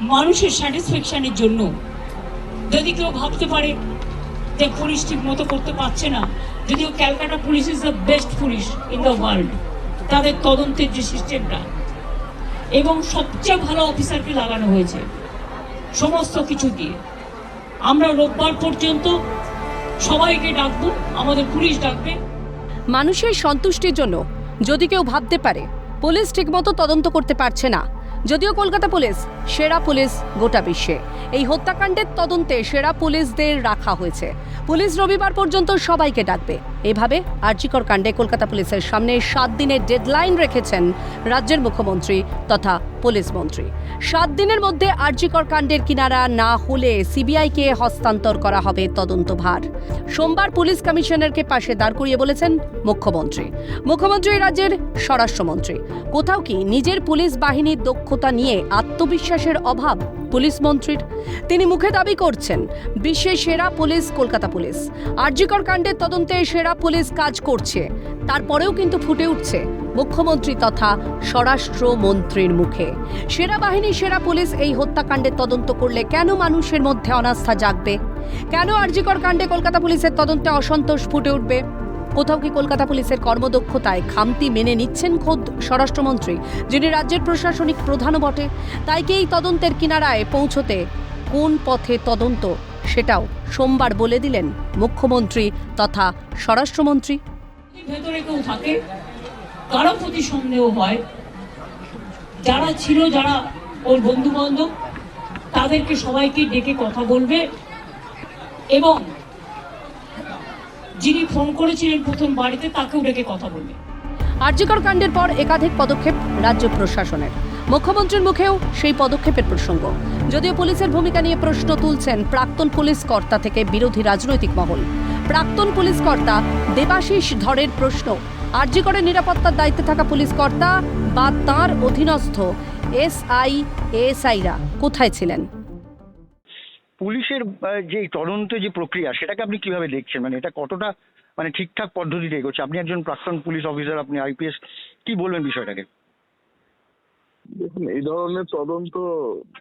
মানুষের স্যাটিসফ্যাকশনের জন্য। যদি কেউ ভাবতে পারে যে পুলিশ ঠিক মতো করতে পারছে না যদিও Calcutta police is the best police in the world তাদের তদন্তের যে সিস্টেমটা এবং সবচেয়ে ভালো অফিসারকে লাগানো হয়েছে, সমস্ত কিছু দিয়ে। আমরা রোববার পর্যন্ত সবাইকে ডাকবো, আমাদের পুলিশ ডাকবে। মানুষের সন্তুষ্টির জন্য যদি কেউ ভাবতে পারে, পুলিশ ঠিকমতো তদন্ত করতে পারছে না যদিও কলকাতা পুলিশ, সেরা পুলিশ গোটা বিশ্বে। এই হত্যাকাণ্ডের তদন্তে সেরা পুলিশদের রাখা হয়েছে। পুলিশ রবিবার পর্যন্ত সবাইকে ডাকবে। এভাবে আর্জিকর কাণ্ডে কলকাতা পুলিশের সামনে সাত দিনের ডেডলাইন রেখেছেন রাজ্যের মুখ্যমন্ত্রী তথা পুলিশ মন্ত্রী। সাত দিনের মধ্যে আর্জিকর কাণ্ডের কিনারা না হলে সিবিআইকে হস্তান্তর করা হবে তদন্তভার সোমবার পুলিশ কমিশনারকে পাশে দাঁড় করিয়ে বলেছেন মুখ্যমন্ত্রী। মুখ্যমন্ত্রী রাজ্যের স্বরাষ্ট্রমন্ত্রী। কোথাও কি নিজের পুলিশ বাহিনীর দক্ষতা নিয়ে আত্মবিশ্বাসের অভাব পুলিশ মন্ত্রীর? তিনি মুখে দাবি করছেন, বিশ্বের সেরা পুলিশ কলকাতা পুলিশ। আরজিকর কাণ্ডের তদন্তে সেরা পুলিশ কাজ করছে। তারপরেও কিন্তু ফুটে উঠছে মুখ্যমন্ত্রী তথা স্বরাষ্ট্রমন্ত্রীর মুখে। সেরা বাহিনী সেরা পুলিশ এই হত্যাকাণ্ডের তদন্ত করলে কেন মানুষের মধ্যে অনাস্থা জাগবে? কেন আরজিকর কাণ্ডে কলকাতা পুলিশের তদন্তে অসন্তোষ ফুটে উঠবে? কোথাও কি কলকাতা পুলিশের কর্মদক্ষতায় খামতি মেনে নিচ্ছেন খোদ স্বরাষ্ট্রমন্ত্রী, যিনি রাজ্যের প্রশাসনিক প্রধানও বটে? তাই কি এই তদন্তের কিনারায় পৌঁছতে কোন পথে তদন্ত সেটাও সোমবার বলে দিলেন মুখ্যমন্ত্রী তথা স্বরাষ্ট্রমন্ত্রী। ভেতরে কেউ থাকে কারও প্রতি সন্দেহ হয় যারা ছিল যারা ওর বন্ধু বান্ধব তাদেরকে সবাইকে ডেকে কথা বলবে এবং যিনি ফোন করেছিলেন প্রথম বাড়িতে তাকেও ডেকে কথা বলবে। আরজিকর কাণ্ডের পর একাধিক পদক্ষেপ রাজ্য প্রশাসনের। মুখ্যমন্ত্রীর মুখেও সেই পদক্ষেপের প্রসঙ্গ। যদিও পুলিশের ভূমিকা নিয়ে প্রশ্ন তুলছেন প্রাক্তন পুলিশ কর্তা থেকে বিরোধী রাজনৈতিক মহল। প্রাক্তন পুলিশ কর্তা দেবাশিস ধরের প্রশ্ন, আরজিকরের নিরাপত্তার দায়িত্বে থাকা পুলিশ কর্তা বা তাঁর অধীনস্থ এসআই এসআইরা কোথায় ছিলেন? পুলিশের যে তদন্ত যে প্রক্রিয়া, সেটাকে আপনি কীভাবে দেখছেন? মানে এটা কতটা মানে ঠিকঠাক পদ্ধতিতে এগোচ্ছে? আপনি একজন প্রাক্তন পুলিশ অফিসার, আপনি আইপিএস, কি বলবেন বিষয়টাকে? দেখুন এই ধরনের তদন্ত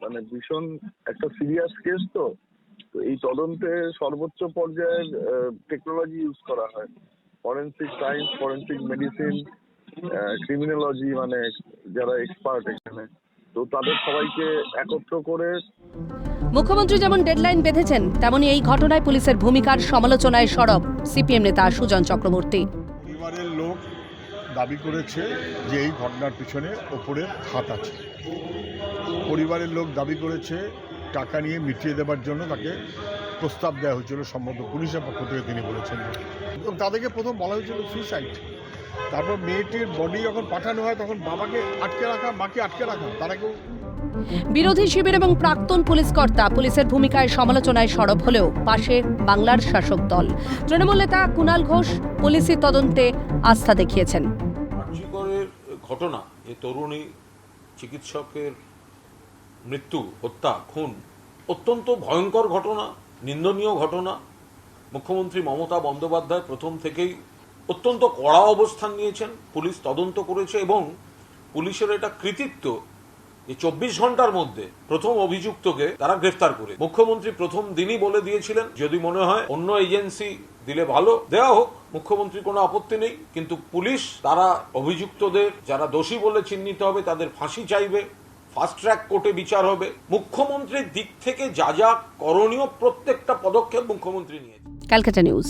মানে ভীষণ একটা সিরিয়াস কেস তো তো এই তদন্তে সর্বোচ্চ পর্যায়ের টেকনোলজি ইউজ করা হয়। Forensic science forensic medicine criminology মানে যারা এক্সপার্ট এখানে তো তাদের সবাইকে একত্র করে মুখ্যমন্ত্রী যেমন ডেডলাইন বেঁধেছেন তেমনি এই ঘটনায় পুলিশের ভূমিকার সমালোচনায় সরব সিপিএম নেতা সুজন চক্রবর্তী। পরিবারের লোক দাবি করেছে যে এই ঘটনার পিছনে ওপরের হাত আছে। পরিবারের লোক দাবি করেছে টাকা নিয়ে মিটিয়ে দেবার জন্য তাকে প্রস্তাব দেওয়া হয়েছিল, সম্ভবত পুলিশের পক্ষ থেকে তিনি বলেছেন। এবং তাদেরকে প্রথম বলা হয়েছিল সুইসাইড তারপর মেয়েটির বডি যখন পাঠানো হয়, তখন বাবাকে আটকে রাখা, মাকে আটকে রাখা, তারা কেউ বিরোধী শিবির এবং প্রাক্তন পুলিশ কর্তা পুলিশের ভূমিকায় সমালোচনায় সরব হলেও পাশে বাংলার শাসক দল। তৃণমূল নেতা কুণাল ঘোষ পুলিশি তদন্তে আস্থা দেখিয়েছেন। ঘটনা যে তরুণী চিকিৎসকের মৃত্যু, হত্যা, খুন, অত্যন্ত ভয়ঙ্কর ঘটনা, নিন্দনীয় ঘটনা। মুখ্যমন্ত্রী মমতা বন্দ্যোপাধ্যায় প্রথম থেকেই অত্যন্ত কড়া অবস্থান নিয়েছেন, পুলিশ তদন্ত করেছে এবং পুলিশের এটা কৃতিত্ব যে চব্বিশ ঘণ্টার মধ্যে প্রথম অভিযুক্তকে তারা গ্রেফতার করে। মুখ্যমন্ত্রী প্রথম দিনই বলে দিয়েছিলেন, যদি মনে হয় অন্য এজেন্সি দিলে ভালো দেওয়া হোক। মুখ্যমন্ত্রীর কোনো আপত্তি নেই, কিন্তু পুলিশ, তারা অভিযুক্তদের, যারা দোষী বলে চিহ্নিত হবে, তাদের ফাঁসি চাইবে ফাস্ট ট্র্যাক কোর্টে বিচার হবে। মুখ্যমন্ত্রীর দিক থেকে যা যা করণীয় প্রত্যেকটা পদক্ষেপ মুখ্যমন্ত্রী নিয়েছে। ক্যালকাটা নিউজ।